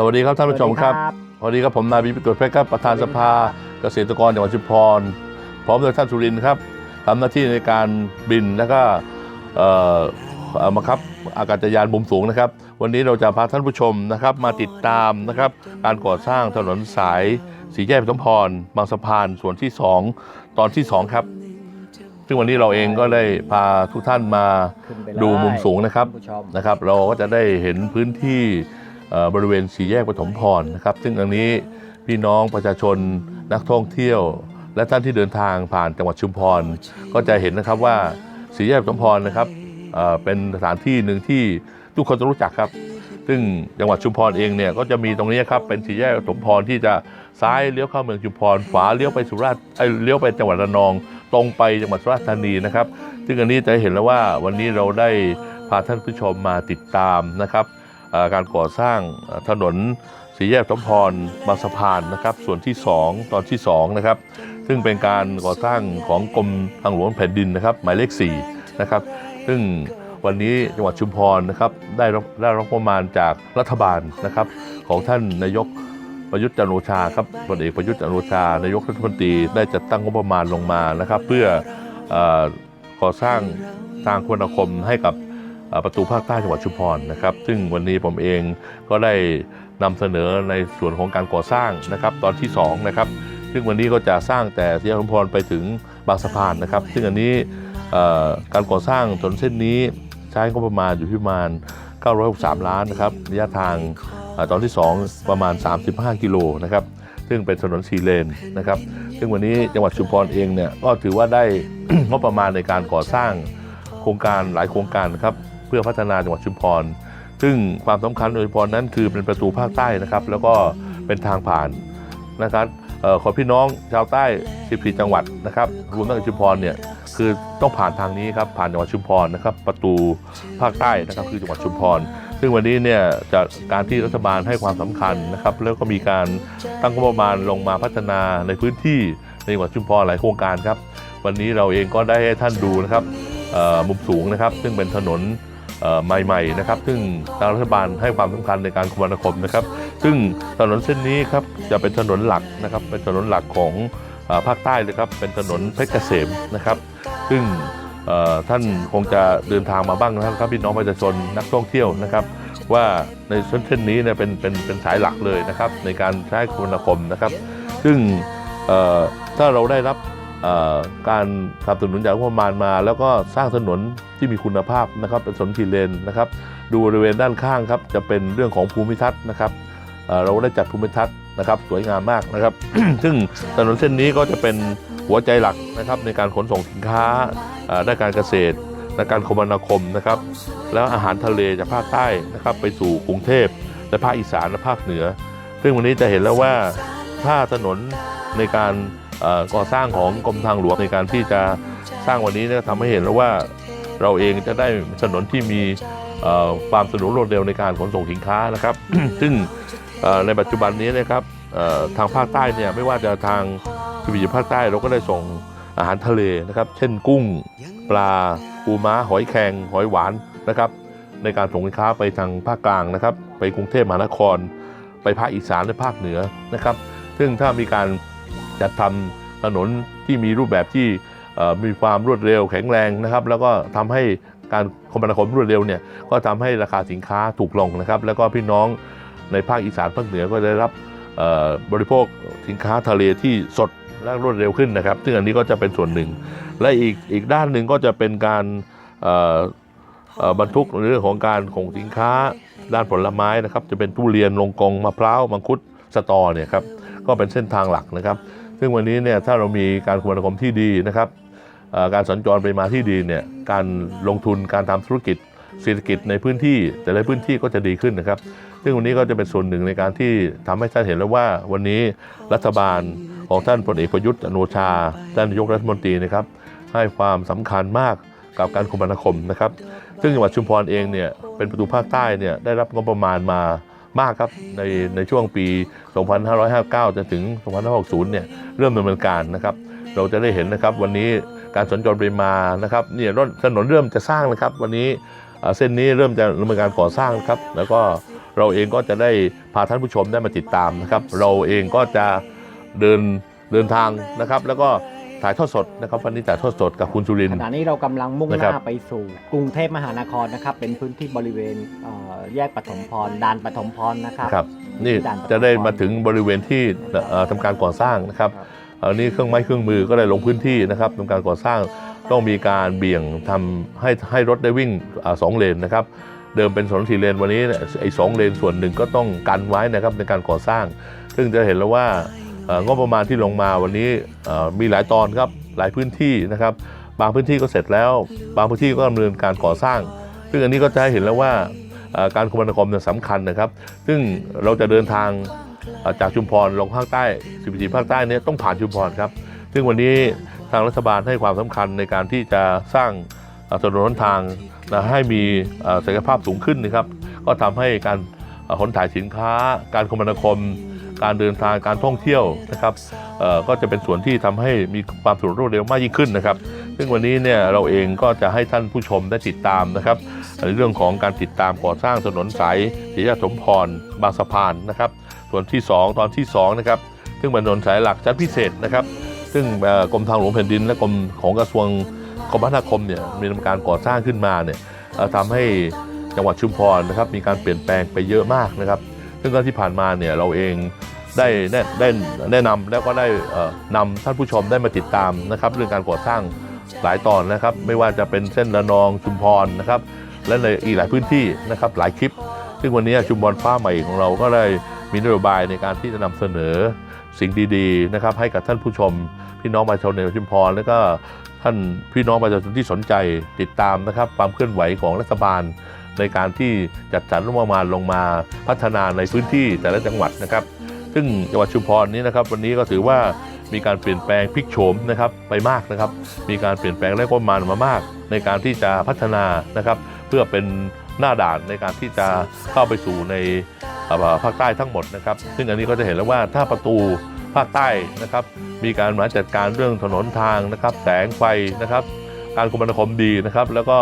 สวัสดีครับท่านผู้ชมครับสวัสดีครับผมนายบิพิตรเพชรครับประธานสภาเกษตรกรจังหวัดชุมพร พร้อมด้วยท่านสุรินทร์ครับทำหน้าที่ในการบินแล้วก็เอ่อเอ่อบังคับอากาศยานมุมสูงนะครับ วันนี้เราจะพาท่านผู้ชมนะครับ มาติดตามนะครับการก่อสร้างถนนสายสีแยกสมพร บางสะพานส่วนที่ 2 ตอนที่ 2 ครับ ซึ่งวันนี้เราเองก็ได้พาทุกท่านมาขึ้นไปดูมุมสูงนะครับท่านผู้ชมนะครับ เราก็จะได้เห็นพื้นที่เอ่อ บริเวณสี่แยกปฐมพรนะครับ ซึ่งอันนี้พี่น้องประชาชนนักท่องเที่ยว และท่านที่เดินทางผ่านจังหวัดชุมพร ก็จะเห็นนะครับว่าสี่แยกปฐมพรนะครับเป็นสถานที่หนึ่งที่ทุกคนต้องรู้จักครับ ซึ่งจังหวัดชุมพรเองเนี่ยก็จะมีตรงนี้ครับเป็นสี่แยกปฐมพรที่จะซ้ายเลี้ยวเข้าเมืองชุมพรขวาเลี้ยวไปสุราษฎร์เอ้ยเลี้ยวไปจังหวัดระนอง ตรงไปจังหวัดสุราษฎร์ธานีนะครับ ซึ่งอันนี้จะเห็นแล้วว่าวันนี้เราได้พาท่านผู้ชมมาติดตามนะครับ การก่อสร้างถนนสีแยกสมพรบางสะพานนะครับ ส่วนที่ 2 ตอนที่ 2 นะครับ ซึ่งเป็นการก่อสร้างของกรมทางหลวงแผ่นดินนะครับ หมายเลข4นะครับ ซึ่งวันนี้จังหวัดชุมพรนะครับได้รับได้รับประมาณจากรัฐบาลนะครับ ของท่านนายกประยุทธ์จันโอชาครับพลเอกประยุทธ์จันโอชานายกรัฐมนตรีได้จัดตั้งงบประมาณลงมานะครับ เพื่อก่อสร้างทางคมนาคมให้กับ ประตูภาคใต้จังหวัดชุมพรนะครับ ซึ่งวันนี้ผมเองก็ได้นำเสนอในส่วนของการก่อสร้างนะครับ ตอนที่สองนะครับซึ่งวันนี้ก็จะสร้างแต่สีแยชุมพรไปถึงบางสะพานนะครับ ซึ่งอันนี้การก่อสร้างถนนเส้นนี้ใช้งบประมาณอยู่ที่ประมาณ 963 ล้านนะครับระยะทางอตอนที่ 2 ประมาณ 35 กิโลนะครับซึ่งเป็นถนนสีเลนนะครับ ซึ่งวันนี้จังหวัดชุมพรเองเนี่ยก็ถือว่าได้งบประมาณในการก่อสร้างโครงการหลายโครงการนะครับ เพื่อพัฒนาจังหวัดชุมพร ซึ่งความสำคัญโดยเฉพาะนั้นคือเป็นประตูภาคใต้นะครับ แล้วก็เป็นทางผ่านนะครับขอพี่น้องชาวใต้ 14 จังหวัดนะครับรวมทั้งชุมพรเนี่ยคือต้องผ่านทางนี้ครับผ่านจังหวัดชุมพรนะครับ ประตูภาคใต้นะครับคือจังหวัดชุมพร ซึ่งวันนี้เนี่ยจะการที่รัฐบาลให้ความสำคัญนะครับ แล้วก็มีการตั้งงบประมาณลงมาพัฒนาในพื้นที่ในจังหวัดชุมพรหลายโครงการครับ วันนี้เราเองก็ได้ให้ท่านดูนะครับมุมสูงนะครับ ซึ่งเป็นถนน ใหม่ๆนะครับซึ่งทางรัฐบาลให้ความสำคัญในการคมนาคมนะครับ ซึ่งถนนเส้นนี้ครับจะเป็นถนนหลักนะครับเป็นถนนหลักของอภาคใต้เลยครับเป็นถนนเพชรเกษมนะครับ ซึ่งท่านคงจะเดินทางมาบ้างนะครับพี่น้องประชาชนนักท่องเที่ยวนะครับ ว่าในเส้นเส้นนี้เนี่ยเป็นเป็นเป็นสายหลักเลยนะครับ ในการใช้คมนาคมนะครับ ซึ่งถ้าเราได้รับการสนับสนุนจากงบประมาณมา แล้วก็สร้างถนน ที่มีคุณภาพนะครับเป็นถนทีเลนนะครับดูบริเวณด้านข้างครับจะเป็นเรื่องของภูมิทัศน์นะครับเเราได้จัดภูมิทัศน์นะครับสวยงามมากนะครับ ซึ่งถนนเส้นนี้ก็จะเป็นหัวใจหลักนะครับในการขนส่งสินค้าด้านการเกษตรและการคมนาคมนะครับ แล้วอาหารทะเลจากภาคใต้นะครับไปสู่กรุงเทพและภาคอีสานและภาคเหนือ ซึ่งวันนี้จะเห็นแล้วว่าถ้าถนนในการก่อสร้างของกรมทางหลวงในการที่จะสร้างวันนี้เนี่ยทำให้เห็นแล้วว่า เราเองจะได้ถนนที่มีเอ่อความสะดวกรวดเร็วในการขนส่งสินค้านะครับ ซึ่งเอ่อในปัจจุบันนี้นะครับเอ่อทางภาคใต้เนี่ยไม่ว่าจะทางพิพิธภาคใต้เราก็ได้ส่งอาหารทะเลนะครับ เช่นกุ้ง ปลาปูม้าหอยแครงหอยหวานนะครับ ในการส่งสินค้าไปทางภาคกลางนะครับ ไปกรุงเทพมหานคร ไปภาคอีสานและภาคเหนือนะครับ ซึ่งถ้ามีการจัดทำถนนที่มีรูปแบบที่เอ่อ มีความรวดเร็วแข็งแรงนะครับ แล้วก็ทำให้การคมนาคมรวดเร็วเนี่ยก็ทำให้ราคาสินค้าถูกลงนะครับ แล้วก็พี่น้องในภาคอีสานภาคเหนือก็ได้รับบริโภคสินค้าทะเลที่สดและรวดเร็วขึ้นนะครับ ซึ่งอันนี้ก็จะเป็นส่วนหนึ่ง และอีกอีกด้านหนึ่งก็จะเป็นการบรรทุกในเรื่องของการขนสินค้าด้านผลไม้นะครับ จะเป็นทุเรียนลงกงมะพร้าวมังคุดสตอเนี่ยครับก็เป็นเส้นทางหลักนะครับ ซึ่งวันนี้เนี่ยถ้าเรามีการคมนาคมที่ดีนะครับ การสัญจรไปมาที่ดีเนี่ยการลงทุนการทำธุรกิจเศรษฐกิจในพื้นที่ แต่ละพื้นที่ก็จะดีขึ้นนะครับ ซึ่งวันนี้ก็จะเป็นส่วนหนึ่งในการที่ทำให้ท่านเห็นแล้วว่า วันนี้รัฐบาลของท่านพลเอกประยุทธ์จันโอชาท่านนายกรัฐมนตรีนะครับ ให้ความสำคัญมากกับการคมนาคมนะครับ ซึ่งจังหวัดชุมพรเองเนี่ยเป็นประตูภาคใต้เนี่ยได้รับงบประมาณมามากครับในในช่วงปี 2559 จนถึง 2560 เนี่ยเริ่มดำเนินการนะครับ เราจะได้เห็นนะครับวันนี้ การสัญจรไปมานะครับเนี่ยรถถนนเริ่มจะสร้างนะครับ วันนี้เอ่อเส้นนี้เริ่มจะดำเนินการก่อสร้างนะครับ แล้วก็เราเองก็จะได้พาท่านผู้ชมได้มาติดตามนะครับ เราเองก็จะเดินเดินทางนะครับ แล้วก็ถ่ายทอดสดนะครับวันนี้ถ่ายทอดสดกับคุณจุรินทขร์ณะนี้เรากำลังมุ่งหนะครัน้าบไปสู่ กรุงเทพมหานครนะครับ เป็นพื้นที่บริเวณเอ่อแยกปฐมพรด่านปฐมพรนะครับครับ นี่ด่านปฐมพรจะได้มาถึงบริเวณที่เอ่อทำการก่อสร้างนะครับ อันนี้เครื่องไม้เครื่องมือก็ได้ลงพื้นที่นะครับทำการก่อสร้างต้องมีการเบี่ยงทำให้ให้รถได้วิ่งอสองเลนนะครับเดิมเป็นสองสี่เลนวันนี้ไอ้สองเลนส่วนหนึ่งก็ต้องกันไว้นะครับในการก่อสร้าง ซึ่งจะเห็นแล้วว่างบประมาณที่ลงมาวันนี้มีหลายตอนครับหลายพื้นที่นะครับ บางพื้นที่ก็เสร็จแล้ว บางพื้นที่ก็ดำเนินการก่อสร้าง ซึ่งอันนี้ก็จะให้เห็นแล้วว่าการคมนาคมเนี่ยสำคัญนะครับ ซึ่งเราจะเดินทาง จากชุมพรลงภาคใต้ 14 ภาคใต้เนี่ยต้องผ่านชุมพรครับ ซึ่งวันนี้ทางรัฐบาลให้ความสำคัญในการที่จะสร้างถนนหนทางนะให้มีศักยภาพสูงขึ้นนะครับ ก็ทำให้การขนถ่ายสินค้า การคมนาคม การเดินทางการท่องเที่ยวนะครับก็จะเป็นส่วนที่ทำให้มีความสะดวกรวดเร็วมากยิ่งขึ้นนะครับ ซึ่งวันนี้เนี่ยเราเองก็จะให้ท่านผู้ชมได้ติดตามนะครับในเรื่องของการติดตามก่อสร้างถนนสายศรีราชสมพรบางสะพานนะครับ ส่วนที่ 2 ตอนที่2นะครับซึ่งเป็นถนนสายหลักชั้นพิเศษนะครับ ซึ่งกรมทางหลวงแผ่นดิน และกรมของกระทรวงคมนาคมเนี่ยมีการก่อสร้างขึ้นมาเนี่ยทำให้จังหวัดชุมพรนะครับมีการเปลี่ยนแปลงไปเยอะมากนะครับ ซึ่งก็ที่ผ่านมาเนี่ยเราเองได้แนะได้แนะนำแล้วก็ได้นำท่านผู้ชมได้มาติดตามนะครับ เรื่องการก่อสร้างหลายตอนนะครับ ไม่ว่าจะเป็นเส้นระนองชุมพรนะครับและในอีกหลายพื้นที่นะครับหลายคลิป ซึ่งวันนี้ชุมพรฟ้าใหม่ของเราก็ได้ มีนโยบายในการที่จะนำเสนอสิ่งดีๆนะครับให้กับท่านผู้ชม พี่น้องประชาชนในชุมพรแล้วก็ท่านพี่น้องประชาชนที่สนใจติดตามนะครับ ความเคลื่อนไหวของรัฐบาล ในการที่จัดสรรงบประมาณลงมาพัฒนาในพื้นที่แต่ละจังหวัดนะครับ ซึ่งจังหวัดชุมพรนี้นะครับ วันนี้ก็ถือว่ามีการเปลี่ยนแปลงพลิกโฉมนะครับไปมากนะครับ มีการเปลี่ยนแปลงและงบประมาณมามาก ในการที่จะพัฒนานะครับ เพื่อเป็นหน้าด่านในการที่จะเข้าไปสู่ใน ภาคใต้ทั้งหมดนะครับ ซึ่งอันนี้ก็จะเห็นแล้วว่าถ้าประตูภาคใต้นะครับ มีการมาจัดการเรื่องถนนทางนะครับ แสงไฟนะครับ การคมนาคมดีนะครับ แล้วก็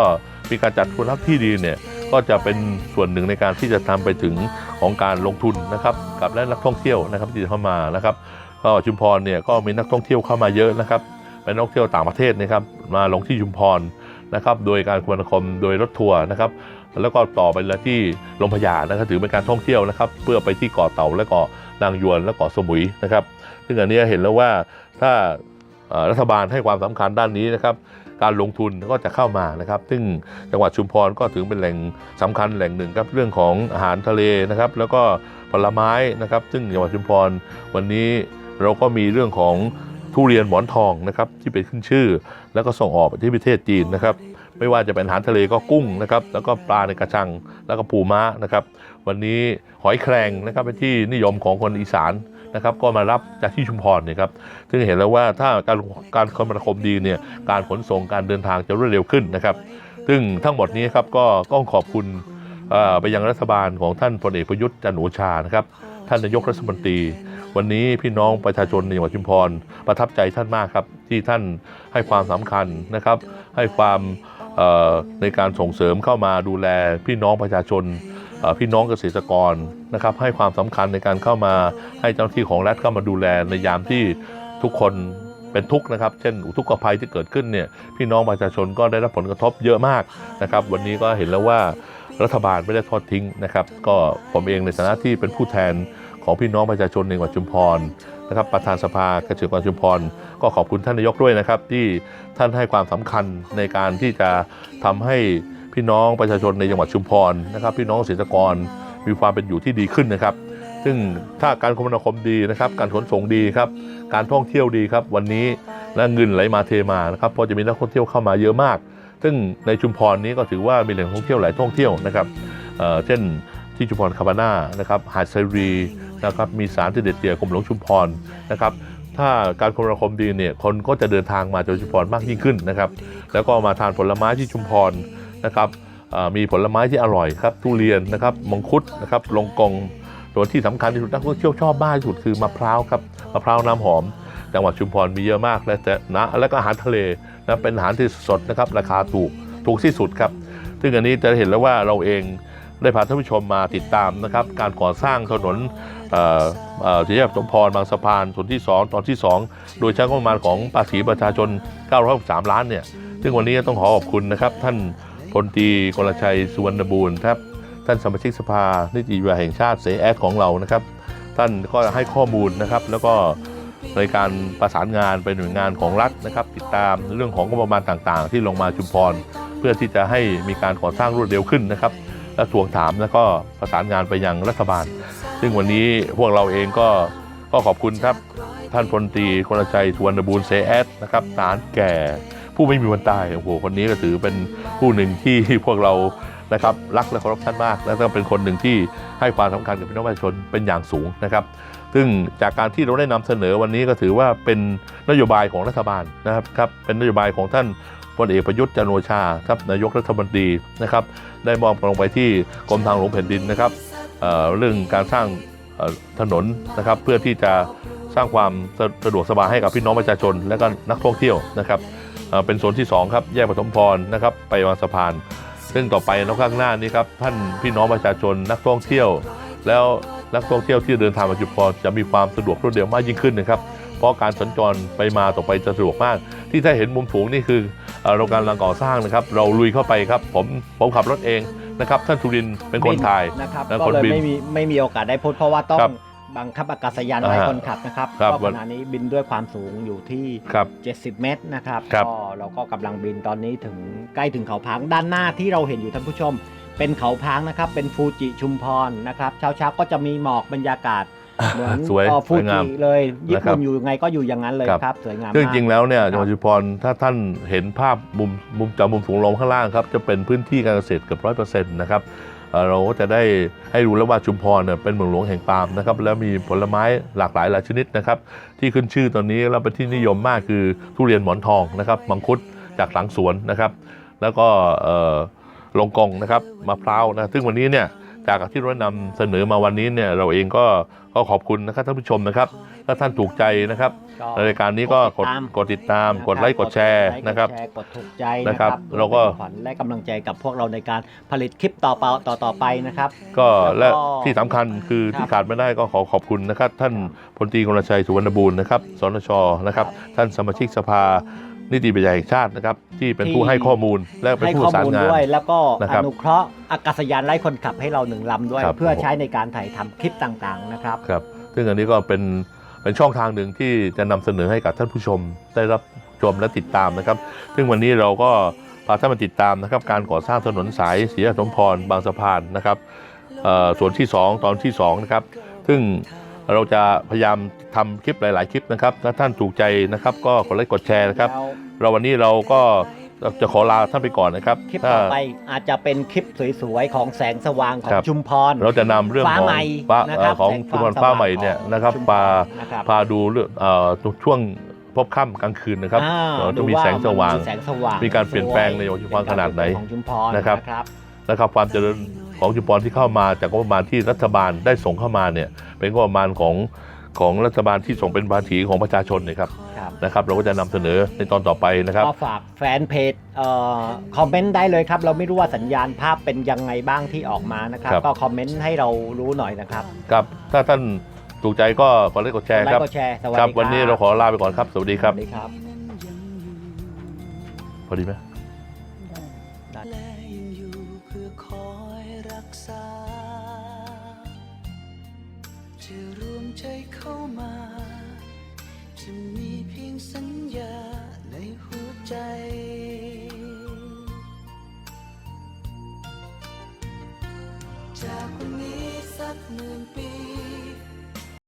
มีการจัดคุณภาพที่ดีเนี่ยก็จะเป็นส่วนหนึ่งในการที่จะทำไปถึงของการลงทุนนะครับ กับและนักท่องเที่ยวนะครับที่จะเข้ามานะครับก็ชุมพรเนี่ยก็มีนักท่องเที่ยวเข้ามาเยอะนะครับเป็นนักท่องเที่ยวต่างประเทศนะครับ มาลงที่ชุมพรนะครับ โดยการคมนาคมโดยรถทัวร์นะครับ แล้วก็ต่อไปแล้วที่ลงพญานะครับถือเป็นการท่องเที่ยวนะครับ เพื่อไปที่เกาะเต่าและเกาะนางยวนและเกาะสมุยนะครับ ซึ่งอันนี้เห็นแล้วว่าถ้ารัฐบาลให้ความสำคัญด้านนี้นะครับ การลงทุนก็จะเข้ามานะครับ ซึ่งจังหวัดชุมพรก็ถือเป็นแหล่งสำคัญแหล่งหนึ่งครับเรื่องของอาหารทะเลนะครับ แล้วก็ผลไม้นะครับ ซึ่งจังหวัดชุมพรวันนี้เราก็มีเรื่องของทุเรียนหมอนทองนะครับที่เป็นขึ้นชื่อ แล้วก็ส่งออกไปที่ประเทศจีนนะครับ ไม่ว่าจะเป็นอาหารทะเลก็กุ้งนะครับ แล้วก็ปลาในกระชัง แล้วก็ปูม้านะครับ วันนี้หอยแครงนะครับเป็นที่นิยมของคนอีสานนะครับ ก็มารับจากที่ชุมพรเนี่ยครับ ซึ่งเห็นแล้วว่าถ้าการการคมนาคมดีเนี่ยการขนส่งการเดินทางจะรวดเร็วขึ้นนะครับ ซึ่งทั้งหมดนี้ครับก็ต้องขอบคุณไปยังรัฐบาลของท่านพลเอกประยุทธ์จันโอชานะครับท่านนายกรัฐมนตรี วันนี้พี่น้องประชาชนในจังหวัดชุมพรประทับใจท่านมากครับที่ท่านให้ความสำคัญนะครับ ให้ความ ในการส่งเสริมเข้ามาดูแลพี่น้องประชาชนพี่น้องเกษตรกรนะครับให้ความสำคัญในการเข้ามาให้เจ้าหน้าที่ของรัฐเข้ามาดูแลในยามที่ทุกคนเป็นทุกข์นะครับ เช่น อุทกภัยที่เกิดขึ้นเนี่ยพี่น้องประชาชนก็ได้รับผลกระทบเยอะมากนะครับ วันนี้ก็เห็นแล้วว่ารัฐบาลไม่ได้ทอดทิ้งนะครับ ก็ผมเองในฐานะที่เป็นผู้แทน ของพี่น้องประชาชนในจังหวัดชุมพรนะครับประธานสภาเกษตรกรชุมพร ก็ขอบคุณท่านนายกด้วยนะครับ ที่ท่านให้ความสำคัญในการที่จะทำให้พี่น้องประชาชนในจังหวัดชุมพรนะครับ พี่น้องเกษตรกรมีความเป็นอยู่ที่ดีขึ้นนะครับ ซึ่งถ้าการคมนาคมดีนะครับ การขนส่งดีครับ การท่องเที่ยวดีครับ วันนี้และเงินไหลมาเทมานะครับเพราะจะมีนักท่องเที่ยวเข้ามาเยอะมาก ซึ่งในชุมพรนี้ก็ถือว่ามีแหล่งท่องเที่ยวหลายท่องเที่ยวนะครับเอ่อเช่นที่ชุมพรคาบาน่านะครับหาดไซรี นะครับมีสารที่เด็ดเดี่ยวกรมหลวงชุมพรนะครับถ้าการคมนาคมดีเนี่ยคนก็จะเดินทางมาจากชุมพรมากยิ่งขึ้นนะครับแล้วก็มาทานผลไม้ที่ชุมพรนะครับมีผลไม้ที่อร่อยครับทุเรียนนะครับมังคุดนะครับลงกองตัวที่สำคัญที่สุดนักท่องเที่ยวชอบมากที่สุดคือมะพร้าวครับมะพร้าวน้ำหอม จังหวัดชุมพรมีเยอะมากและแต่นะและก็อาหารทะเลนะเป็นอาหารที่สดนะครับราคาถูกถูกที่สุดครับ ซึ่งอันนี้จะเห็นแล้วว่าเราเอง ได้พาท่านผู้ชมมาติดตามนะครับ การก่อสร้างถนนอ่อเอ่อสี่แยกสมพรบางสะพานส่วนที่ 2 ตอนที่ 2 โดยใช้งบประมาณของภาษีประชาชน 963 ล้านเนี่ย ซึ่งวันนี้ต้องขอขอบคุณนะครับ ท่านพลตรีกลชัยสุวรรณบูรณ์ครับ ท่านสมาชิกสภา นิติวิทยาแห่งชาติเสแอดของเรานะครับ ท่านก็ให้ข้อมูลนะครับ แล้วก็ในการประสานงานไปหน่วยงานของรัฐนะครับ ติดตามเรื่องของงบประมาณต่างๆ ที่ลงมาชุมพร เพื่อที่จะให้มีการก่อสร้างรวดเร็วขึ้นนะครับ และทวงถามแล้วก็ประสานงานไปยังรัฐบาล ซึ่งวันนี้พวกเราเองก็ก็ขอบคุณครับท่านพลตรีกลชัยสุวรรณบูรเซแอดนะครับทหารแก่ผู้ไม่มีวันตายโอ้โหคนนี้ก็ถือเป็นผู้หนึ่งที่พวกเรานะครับรักและเคารพท่านมาก และก็เป็นคนหนึ่งที่ให้ความสำคัญกับพี่น้องประชาชนเป็นอย่างสูงนะครับ ซึ่งจากการที่เราได้นำเสนอวันนี้ก็ถือว่าเป็นนโยบายของรัฐบาลนะครับครับเป็นนโยบายของท่าน พลเอกประยุทธ์จันโอชาครับนายกรัฐมนตรีนะครับ ได้มอบลงไปที่กรมทางหลวงแผ่นดินนะครับเเรื่องการสร้างถนนนะครับเพื่อที่จะสร้างความสะสะดวกสบายให้กับพี่น้องประชาชน และก็นักท่องเที่ยวนะครับเเป็นโซนที่2ครับแยกปฐมพรนะครับไปวางสะพาน ซึ่งต่อไปแล้วข้างหน้านี้ครับท่านพี่น้องประชาชนนักท่องเที่ยว แล้วนักท่องเที่ยวที่เดินทางมาจุฬาจะมีความสะดวกรวดเร็วมากยิ่งขึ้นนะครับเพราะการสัญจรไปมาต่อไปจะสะดวกมาก ที่ถ้าเห็นมุมสูงนี่คือ โรงการกำลังก่อสร้างนะครับ เราลุยเข้าไปครับ ผมผมขับรถเองนะครับท่านสุรินทร์เป็นคนถ่ายนะครับและก็คนเลยบินไม่มีไม่มีโอกาสได้พูดเพราะว่าต้องครับบังคับอากาศยานไว้อ่าคนขับนะครับครับก็ขณะนี้บินด้วยความสูงอยู่ที่ครับ70 เมตรนะครับครับก็เราก็กำลังบินตอนนี้ถึงใกล้ถึงเขาพังด้านหน้าที่เราเห็นอยู่ท่านผู้ชม เป็นเขาพังนะครับ เป็นฟูจิชุมพรนะครับเช้าเช้าๆก็จะมีหมอกบรรยากาศ เหมือนสวยเอ่อสฟูวยงาจิมเลยญี่นะครัปุ่บนอยู่ยังไงก็อยู่อย่างนั้นเลยครับครับสวยงามซึ่งมากจริงๆแล้วเนี่ยครับจังหวัดชุมพรถ้าท่านเห็นภาพมุมมุมจากมุมสูงลงข้างล่างครับ จะเป็นพื้นที่การเกษตรเกือบร้อยเปอร์เซ็นต์นะครับเอ่อเราก็จะได้ให้รู้แล้วว่าชุมพรเนี่ยเป็นเมืองหลวงแห่งปาล์มนะครับ แล้วมีผลไม้หลากหลายหลายชนิดนะครับ ที่ขึ้นชื่อตอนนี้แล้วเป็นที่นิยมมากคือทุเรียนหมอนทองนะครับมังคุดจากหลังสวนนะครับ แล้วก็เอ่อลงกองนะครับมะพร้าวนะซึ่งวันนี้เนี่ย จากที่เรานำเสนอมาวันนี้เนี่ยเราเองก็ก็ขอบคุณนะครับท่านผู้ชมนะครับถ้าท่านถูกใจนะครับก็รายการนี้ก็กดกดติดตาม กดไลค์กดแชร์นะครับกดไลกดถูกใจนะนะคครัรับบเราก็ขวัญและกำลังใจกับพวกเราในการผลิตคลิปต่อไปต่อต่อไปนะครับ ก็แล้และวก็ที่สำคัญคือครับที่ขาดไม่ได้ก็ขอขอบคุณนะครับ ท่านพลตรีกรชัยสุวรรณบูรณ์นะครับสนชนะครับ ท่านสมาชิกสภา นิติบัญญัติแห่งชาตินะครับที่เป็นผู้ให้ข้อมูลและเป็นให้ผู้ข้ปอระสานมูลงาน ด้วย แล้วก็นะอครับนุเคราะห์อากาศยานไร้คนขับให้เราหนึ่งลำด้วย ครับ เพื่อใช้ในการถ่ายทำคลิปต่างๆนะครับ ครับซึ่งอันนี้ก็เป็นเป็นช่องทางหนึ่งที่จะนำเสนอให้กับท่านผู้ชมได้รับชมและติดตามนะครับ ซึ่งวันนี้เราก็พาท่านมาติดตามนะครับ การก่อสร้างถนนสายศรีสมพรบางสะพานนะครับเอ่อส่วนที่ 2 ตอนที่2นะครับซึ่ง เราจะพยายามทำคลิปหลาย ๆ คลิปนะครับ ถ้าท่านถูกใจนะครับ ก็กดไลค์กดแชร์นะครับแล้วเราวันนี้เราก็จะขอลาท่านไปก่อนนะครับคลิปถ้าต่อไปอาจจะเป็นคลิปสวย ๆ ของแสงสว่างของครับชุมพร เราจะนำเรื่องฟ้าของใหม่ฟ้านะเอ่ครัอบของแสงชุมพรฟ้าฟ้าสว่างใหม่เนี่ยของนะครับชุมพรพานะครับพาดูเรื่องเอ่อช่วงพบค่ำกลางคืนนะครับอ่าเอ่อจะดูมีแสงสว่างมันมีแสงสว่าง มีการเปลี่ยนแปลงในจังหวัดชุมพรขนาดไหนของชุมพรนะครับนะครับนะครับความเจริญ ของชุมพรที่เข้ามาจากงบประมาณที่รัฐบาลได้ส่งเข้ามาเนี่ยเป็นงบประมาณของของรัฐบาลที่ส่งเป็นภาษีของประชาชนนะครับครับนะครับ เราก็จะนำเสนอในตอนต่อไปนะครับก็ฝากแฟนเพจเอ่อคอมเมนต์ได้เลยครับ เราไม่รู้ว่าสัญญาณภาพเป็นยังไงบ้างที่ออกมานะครับครับก็คอมเมนต์ให้เรารู้หน่อยนะครับครับถ้าท่านถูกใจก็กดไลค์กดแชร์ไลครับค์กดแชร์สวัสคดีรัครับบวันนี้เราขอลาไปก่อนครับ สวัสดีครับสวัสดีครับพอดีไหม กษา จะรวมใจเข้ามา จะมีเพียงสัญญาในหัวใจจากวันนี้สักหมื่นปี